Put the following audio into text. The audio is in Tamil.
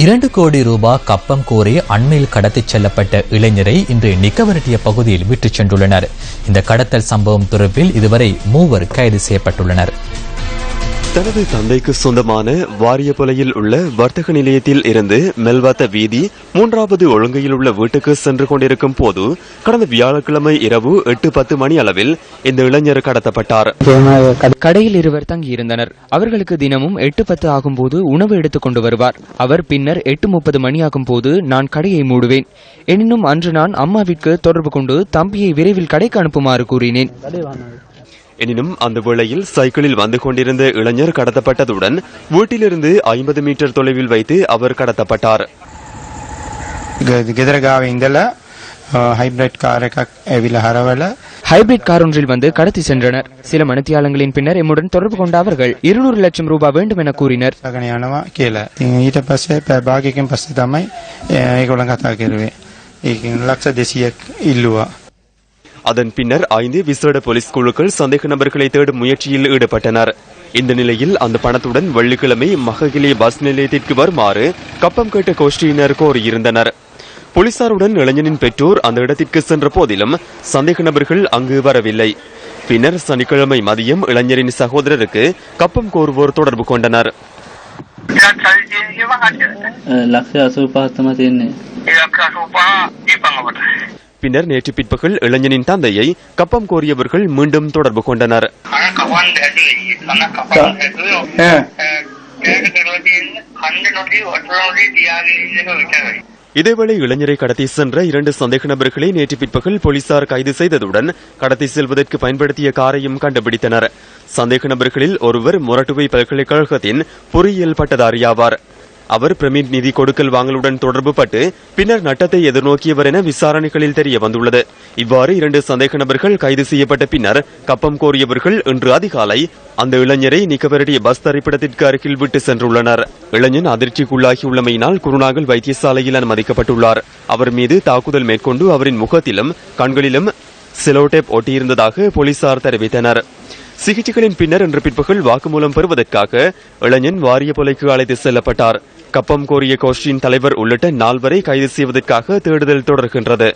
இரண்டு கோடி ரூபாய் கப்பம் கோரி அண்மையில் கடத்திச் செல்லப்பட்ட இளைஞரை இன்று நிக்கவரட்டிய பகுதியில் விட்டுச் சென்றுள்ளனர். இந்த கடத்தல் சம்பவம் தொடர்பில் இதுவரை மூவர் கைது செய்யப்பட்டுள்ளனர். தனது தந்தைக்கு சொந்தமான வாரியப்பலையில் உள்ள வர்த்தக நிலையத்தில் இருந்து மெல்வாத்த வீதி மூன்றாவது ஒழுங்கையில் உள்ள வீட்டுக்கு சென்று கொண்டிருக்கும் போது கடந்த வியாழக்கிழமை இரவு எட்டு பத்து மணி அளவில் இந்த இளைஞர் கடத்தப்பட்டார். கடையில் இருவர் தங்கியிருந்தனர். அவர்களுக்கு தினமும் எட்டு பத்து ஆகும் போது உணவு எடுத்துக் கொண்டு வருவார். அவர் பின்னர் எட்டு முப்பது மணி ஆகும் போது நான் கடையை மூடுவேன். எனினும் அன்று நான் அம்மாவிற்கு தொடர்பு கொண்டு தம்பியை விரைவில் கடைக்கு அனுப்புமாறு கூறினேன். எனினும் அந்த வேளையில் சைக்கிளில் வந்து கொண்டிருந்த இளைஞர் கடத்தப்பட்டதுடன் வீட்டிலிருந்து ஐம்பது மீட்டர் தொலைவில் வைத்து அவர் கடத்தப்பட்டார். ஹைபிரிட் கார் ஹைபிரிட் கார் ஒன்றில் வந்து கடத்தி சென்றனர். சில மணித்தியாலங்களின் பின்னர் எம்முடன் தொடர்பு கொண்ட அவர்கள் இருநூறு லட்சம் ரூபாய் வேண்டும் என கூறினர் பாகிக்கும் பஸ்தாமை லட்ச தேசிய இல்லுவா அதன் பின்னர் ஐந்து விசேட போலீஸ் குழுக்கள் சந்தேக நபர்களை தேடும் முயற்சியில் ஈடுபட்டனர் இந்த நிலையில் அந்த பணத்துடன் வெள்ளிக்கிழமை மககிலே பஸ் நிலையத்திற்கு வருமாறு கப்பம் கேட்ட கோஷ்டியினர் கோரியிருந்தனர் போலீசாருடன் இளைஞனின் பெற்றோர் அந்த இடத்திற்கு சென்ற போதிலும் சந்தேக நபர்கள் அங்கு வரவில்லை பின்னர் சனிக்கிழமை மதியம் இளைஞரின் சகோதரருக்கு கப்பம் கோருவோர் தொடர்பு கொண்டனர் ඉලක්ක සල්ලි තියෙන කියව හරියට. ලක්ෂ අසූපහක් තමයි තියෙන්නේ. ඉලක්ක 85 දීපන් ඔබට. பின்னர் நேற்று பிற்பகல் இளைஞனின் தந்தையை கப்பம் கோரியவர்கள் மீண்டும் தொடர்பு கொண்டனர். இதேவேளை இளைஞரை கடத்தி சென்ற இரண்டு சந்தேக நபர்களை நேற்று பிற்பகல் போலீசார் கைது செய்ததுடன் கடத்தி செல்வதற்கு பயன்படுத்திய காரையும் கண்டுபிடித்தனர். சந்தேக நபர்களில் ஒருவர் முரட்டுவை பல்கலைக்கழகத்தின் பொறியியல் பட்டதாரியாவார் அவர் பிரமிட் நிதி கொடுக்கல் வாங்கலுடன் தொடர்பு பட்டு பின்னர் நட்டத்தை எதிர்நோக்கியவர் என விசாரணைகளில் தெரிய வந்துள்ளது. இவ்வாறு இரண்டு சந்தேக நபர்கள் கைது செய்யப்பட்ட பின்னர் கப்பம் கோரியவர்கள் இன்று அதிகாலை அந்த இளைஞரை நிக்கவரடிய பஸ் தரிப்பிடத்திற்கு அருகில் விட்டு சென்றுள்ளனர். இளைஞன் அதிர்ச்சிக்குள்ளாகியுள்ளமையினால் குருநாகல் வைத்தியசாலையில் அனுமதிக்கப்பட்டுள்ளார். அவர் மீது தாக்குதல் மேற்கொண்டு அவரின் முகத்திலும் கண்களிலும் சிலோடேப் ஒட்டியிருந்ததாக போலீசார் தெரிவித்தனர். சிகிச்சைகளின் பின்னர் இன்று பிற்பகல் வாக்குமூலம் பெறுவதற்காக இளைஞன் வாரிய கொலைக்கு அழைத்து செல்லப்பட்டார். கப்பம் கோரிய கோஷ்டியின் தலைவர் உள்ளிட்ட நால்வரை கைது செய்வதற்காக தேடுதல் தொடர்கின்றது.